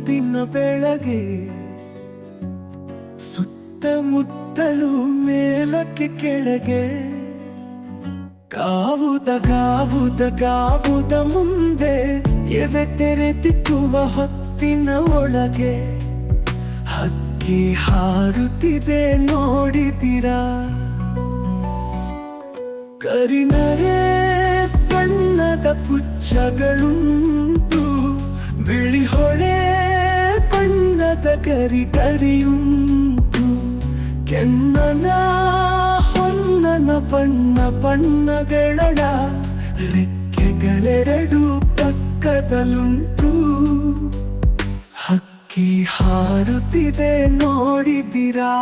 ದಿನ ಬೆಳಗ್ಗೆ ಸುತ್ತಮುತ್ತಲು ಮೇಲಕ್ಕೆ ಕೆಳಗೆ ಕಾವುದ ಕಾವುದ ಕಾವುದ ಮುಂದೆ ಎದೆ ತೆರೆದಿಕ್ಕುವ ಹೊತ್ತಿನ ಒಳಗೆ ಹಕ್ಕಿ ಹಾರುತ್ತಿದೆ ನೋಡಿದಿರಾ ಕರಿನರೆ ಕರಿ ಕರಿಯುಂಟು. ಕೆನ್ನನ ಹೊನ್ನನ ಬಣ್ಣ ಬಣ್ಣಗಳಡ ರೆಕ್ಕೆಗಳೆರಡು ಪಕ್ಕದಲ್ಲುಂಟು ಹಕ್ಕಿ ಹಾರುತ್ತಿದೆ ನೋಡಿದಿರಾ